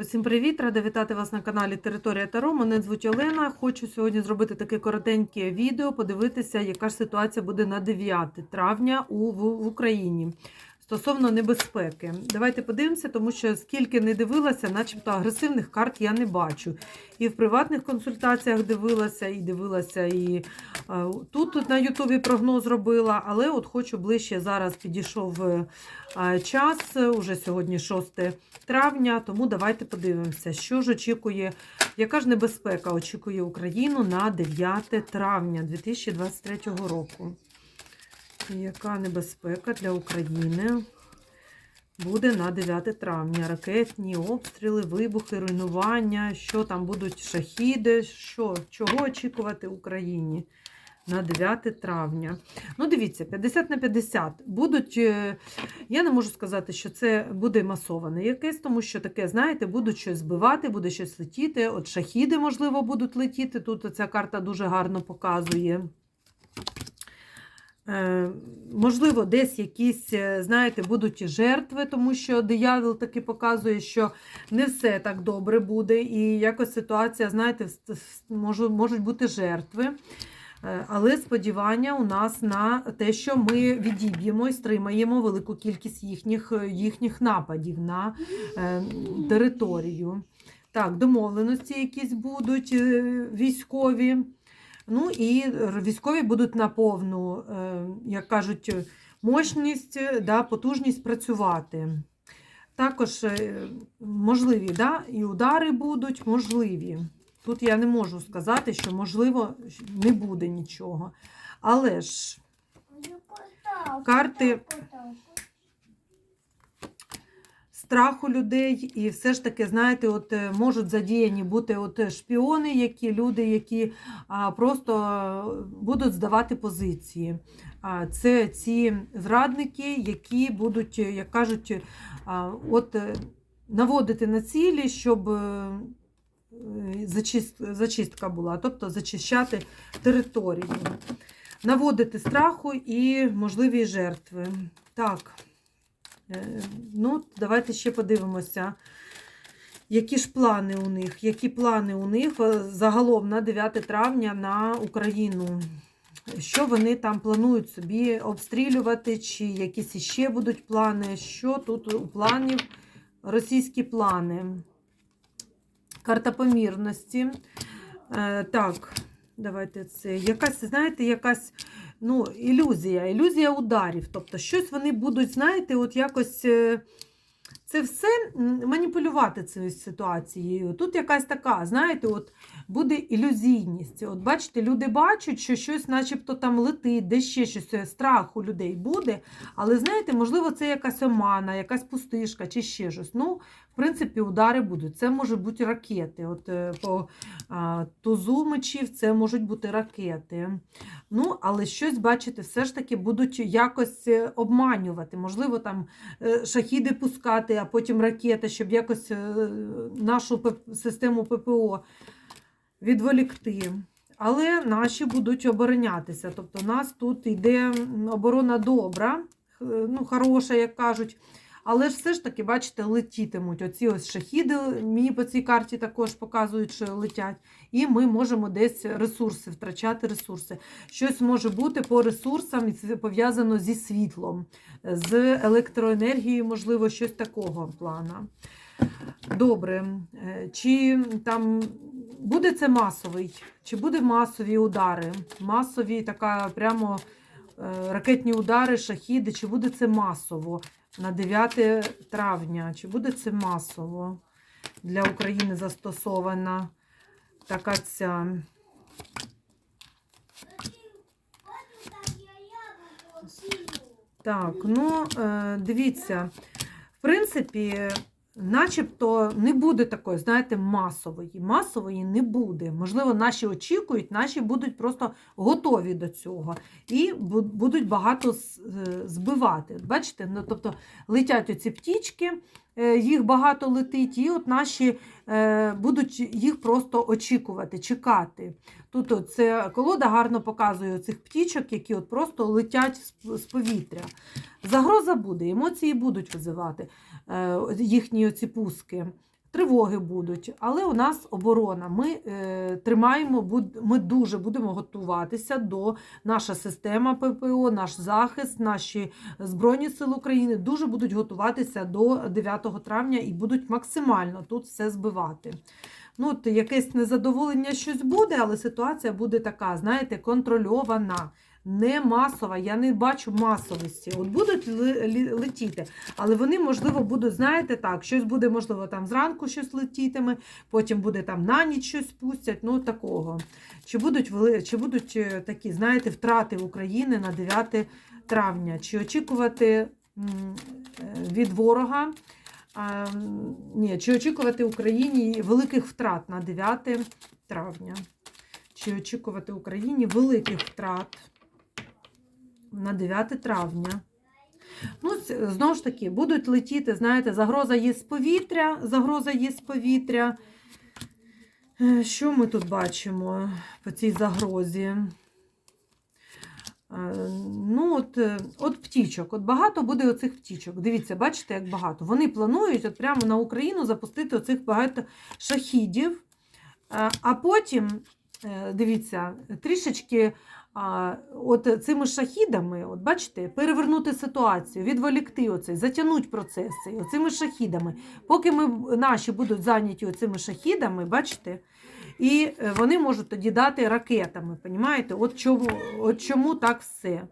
Усім привіт! Рада вітати вас на каналі Територія Таро. Мене звуть Олена. Хочу сьогодні зробити таке коротеньке відео, подивитися, яка ж ситуація буде на 9 травня у, в, в Україні стосовно небезпеки. Давайте подивимося, тому що скільки не дивилася, начебто агресивних карт я не бачу. І в приватних консультаціях дивилася, і дивилася, і е, тут на Ютубі прогноз робила, але от хочу ближче зараз підійшов е, час, уже сьогодні 6 травня, тому давайте подивимося, що ж очікує, яка ж небезпека очікує Україну на 9 травня 2023 року. Яка небезпека для України буде на 9 травня? Ракетні обстріли, вибухи, руйнування, що там будуть шахіди, що, чого очікувати Україні на 9 травня? Ну, дивіться, 50 на 50 будуть. е, Я не можу сказати, що це буде масоване якесь, тому що таке, знаєте, будуть щось збивати, буде щось летіти. От шахіди, можливо, будуть летіти. Тут ця карта дуже гарно показує. Е, Можливо, десь якісь, е, знаєте, будуть жертви, тому що диявол таки показує, що не все так добре буде, і якось ситуація, знаєте, можуть бути жертви. Е, Але сподівання у нас на те, що ми відіб'ємо і стримаємо велику кількість їхніх, їхніх нападів на територію. Так, домовленості якісь будуть військові. Ну і військові будуть на повну, е, як кажуть, мощність, е, да, потужність працювати. Також е, можливі, да, і удари будуть можливі. Тут я не можу сказати, що можливо не буде нічого. Але ж Карти страху людей, і все ж таки, знаєте, от е, можуть задіяні бути от шпіони, які люди, які а, просто е, будуть здавати позиції. А, це ці зрадники, які будуть, е, як кажуть, а, от е, наводити на цілі, щоб е, е, зачист- зачистка була, тобто зачищати територію, наводити страху і можливі жертви. Так. Е, Ну, давайте ще подивимося, які ж плани у них, які плани у них е, загалом на 9 травня на Україну. Що вони там планують собі обстрілювати, чи якісь іще будуть плани? Що тут у планів? Російські плани. Карта помірності. Е, так, давайте це. Якась, знаєте, якась ну, ілюзія, ілюзія ударів. Тобто, щось вони будуть, знаєте, от якось. е, Це все маніпулювати цією ситуацією. Тут якась така, знаєте, от буде ілюзійність. От бачите, люди бачать, що щось, начебто, там летить, де ще щось е, страх у людей буде. Але знаєте, можливо, це якась омана, якась пустишка чи ще щось. Ну, принципі, удари будуть. Це можуть бути ракети. От е, по тузу мечів це можуть бути ракети. Ну, але щось, бачите, все ж таки будуть якось е, обманювати. Можливо, там е, шахіди пускати, а потім ракети, щоб якось нашу систему ППО відволікти. Але наші будуть оборонятися. Тобто, у нас тут йде оборона добра, ну, хороша, як кажуть. Але ж все ж таки, бачите, летітимуть. Оці ось шахіди мені по цій карті також показують, що летять. І ми можемо десь ресурси втрачати ресурси. Щось може бути по ресурсам, і це пов'язано зі світлом, з електроенергією, можливо, щось такого плана. Добре. Е, Чи там буде це масовий? Чи буде масові удари? Масові така прямо е, ракетні удари, шахіди, чи буде це масово на 9 травня? Чи буде це масово для України застосована така ця? Так, ну е, дивіться, в принципі, начебто не буде такої, знаєте, масової. Масової не буде. Можливо, наші очікують, наші будуть просто готові до цього і будуть багато е, збивати. Бачите, ну, тобто летять оці птічки, е, їх багато летить, і от наші е, будуть їх просто очікувати, чекати. Тут це колода гарно показує цих птічок, які от просто летять з, повітря. Загроза буде, емоції будуть визивати їхні оці пуски. Тривоги будуть, але у нас оборона. Ми е, тримаємо, ми дуже будемо готуватися до наша система ППО, наш захист, наші Збройні Сили України дуже будуть готуватися до 9 травня і будуть максимально тут все збивати. Ну, от якесь незадоволення щось буде, але ситуація буде така, знаєте, контрольована. Не масова, я не бачу масовості. От будуть летіти, але вони, можливо, будуть, знаєте, так, щось буде, можливо, там зранку щось летітиме, потім буде там на ніч щось пустять, ну такого. Чи будуть, чи будуть е, такі, знаєте, втрати України на 9 травня? Чи очікувати е, від ворога? А, ні, чи очікувати Україні великих втрат на 9 травня? Чи очікувати Україні великих втрат на 9 травня? Ну, знову ж таки, будуть летіти, знаєте, загроза є з повітря, загроза є з повітря. Е, Що ми тут бачимо по цій загрозі? Е, Ну, от, е, от птічок, от багато буде оцих птічок. Дивіться, бачите, як багато. Вони планують от прямо на Україну запустити оцих багато шахідів, а потім, дивіться, трішечки от цими шахідами, от бачите, перевернути ситуацію, відволікти оцей, затягнути процеси оцими шахідами. Поки ми, наші будуть зайняті оцими шахідами, бачите, і е, вони можуть тоді дати ракетами. Понімаєте? От чому, от чому так все.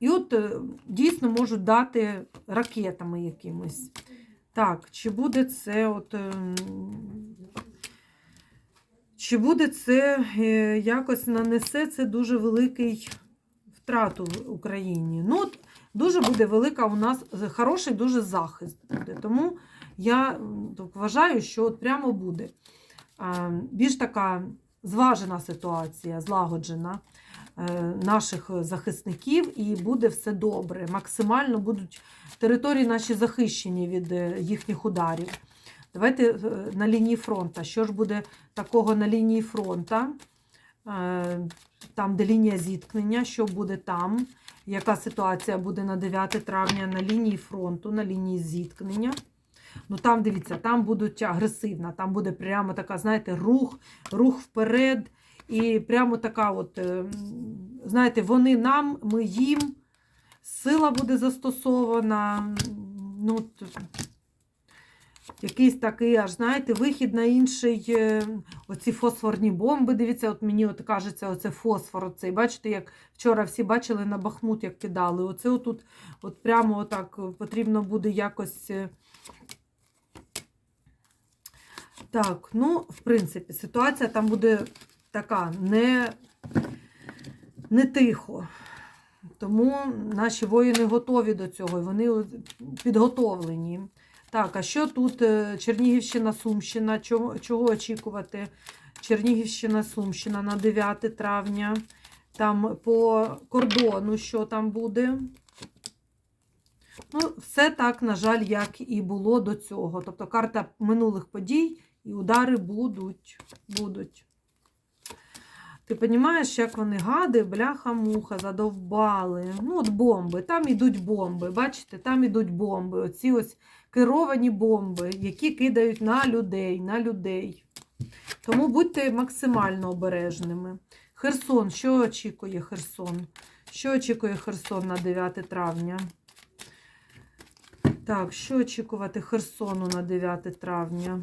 І от е, дійсно можуть дати ракетами якимось. Так, чи буде це от. Чи буде це е, якось нанесе це дуже великий втрату в Україні? Ну, дуже буде велика у нас хороший дуже захист буде. Тому я так вважаю, що от прямо буде більш така зважена ситуація, злагоджена е, наших захисників, і буде все добре. Максимально будуть території наші захищені від е, їхніх ударів. Давайте е, на лінії фронту. Що ж буде такого на лінії фронту? Е, Там, де лінія зіткнення, що буде там? Яка ситуація буде на 9 травня на лінії фронту, на лінії зіткнення? Ну там дивіться, там будуть агресивна, там буде прямо така, знаєте, рух, рух вперед. І прямо така, от, е, знаєте, вони нам, ми їм, сила буде застосована. Ну, якийсь такий, аж знаєте, вихід на інший, е, оці фосфорні бомби. Дивіться, от мені от кажеться, оце фосфор. Оцей. Бачите, як вчора всі бачили на Бахмут, як кидали. Оце отут, от прямо отак потрібно буде якось. е, Так, ну, в принципі, ситуація там буде така не, не тихо. Тому наші воїни готові до цього, і вони підготовлені. Так, а що тут е, Чернігівщина, Сумщина? Чого, чого очікувати? Чернігівщина, Сумщина на 9 травня. Там по кордону, що там буде? Ну, все так, на жаль, як і було до цього. Тобто карта минулих подій і удари будуть. будуть. Ти розумієш, як вони гади, бляха-муха, задовбали. Ну, от бомби, там ідуть бомби. Бачите, там ідуть бомби. Оці ось керовані бомби, які кидають на людей, на людей. Тому будьте максимально обережними. Херсон, що очікує Херсон? Що очікує Херсон на 9 травня? Так, що очікувати Херсону на 9 травня?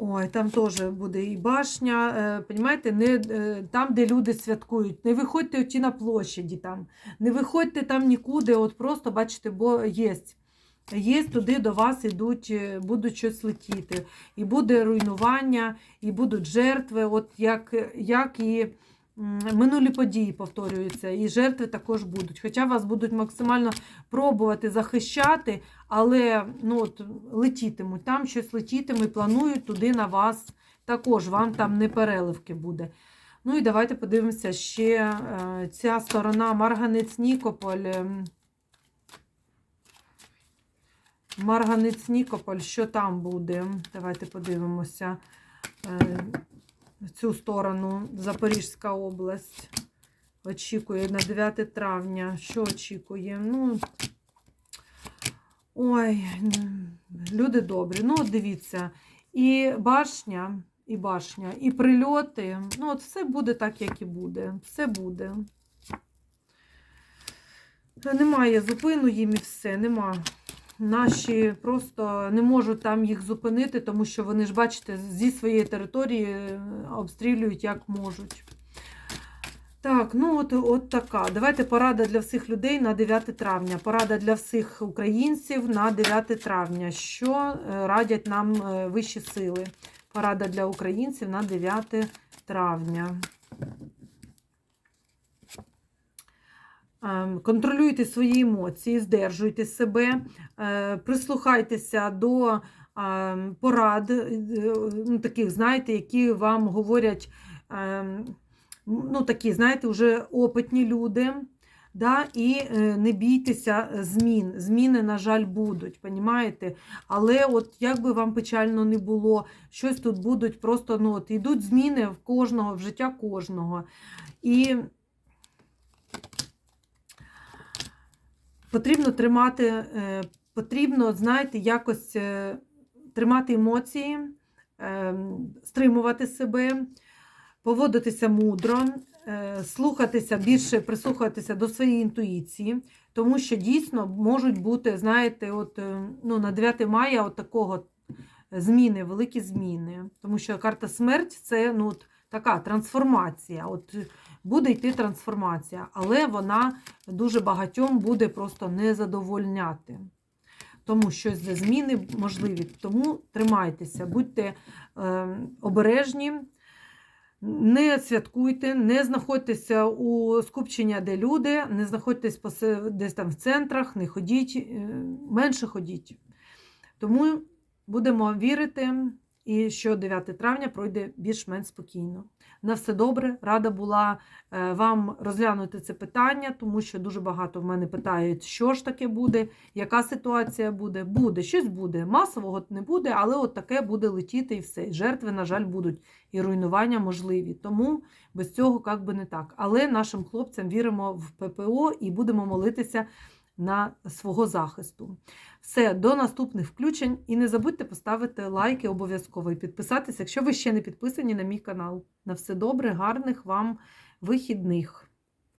Ой, там теж буде і башня. Е, Понімаєте, не, е, там, де люди святкують. Не виходьте оті на площаді там. Не виходьте там нікуди, от просто бачите, бо є. Є туди до вас ідуть, е, будуть щось летіти. І буде руйнування, і будуть жертви, от як, як і минулі події повторюються, і жертви також будуть. Хоча вас будуть максимально пробувати захищати, але ну, от, летітимуть, там щось летітиме, планують туди на вас. Також вам там не переливки буде. Ну і давайте подивимося ще е, ця сторона Марганець Нікополь. ем, Марганець Нікополь, що там буде? Давайте подивимося е, в цю сторону. Запорізька область. Очікує на 9 травня. Що очікує? Ну, ой, люди добрі. Ну, от дивіться, і башня, і башня, і прильоти. Ну, от все буде так, як і буде. Все буде. Немає зупину їм і все, нема. Наші просто не можуть там їх зупинити, тому що вони ж, бачите, зі своєї території е, обстрілюють як можуть. Так, ну от, от така. Давайте порада для всіх людей на 9 травня. Порада для всіх українців на 9 травня. Що е, радять нам е, вищі сили? Порада для українців на 9 травня. Контролюйте свої емоції, здержуйте себе, е, прислухайтеся до ем, порад, е, ну, таких, знаєте, які вам говорять, ем, ну, такі, знаєте, вже опитні люди. Да, і е, не бійтеся змін. Зміни, на жаль, будуть, понімаєте? Але от як би вам печально не було, щось тут будуть просто, ну, от йдуть зміни в кожного, в життя кожного. І потрібно тримати, е, потрібно, знаєте, якось е, тримати емоції, е, стримувати себе, поводитися мудро, слухатися більше, прислухатися до своєї інтуїції, тому що дійсно можуть бути, знаєте, от, ну, на 9 мая от такого зміни, великі зміни. Тому що карта смерть це ну, от, така трансформація. От, буде йти трансформація, але вона дуже багатьом буде просто не задовольняти. Тому що за зміни можливі. Тому тримайтеся, будьте е, обережні, не святкуйте, не знаходьтеся у скупчення, де люди, не знаходьтесь десь там в центрах, не ходіть, е, менше ходіть. Тому будемо вірити, і що 9 травня пройде більш-менш спокійно. На все добре, рада була е, вам розглянути це питання, тому що дуже багато в мене питають, що ж таке буде, яка ситуація буде. Буде, щось буде. Масового не буде, але от таке буде летіти і все. Жертви, на жаль, будуть, і руйнування можливі. Тому без цього як би не так. Але нашим хлопцям віримо в ППО і будемо молитися на свого захисту. Все, до наступних включень. І не забудьте поставити лайки обов'язково і підписатися, якщо ви ще не підписані на мій канал. На все добре, гарних вам вихідних!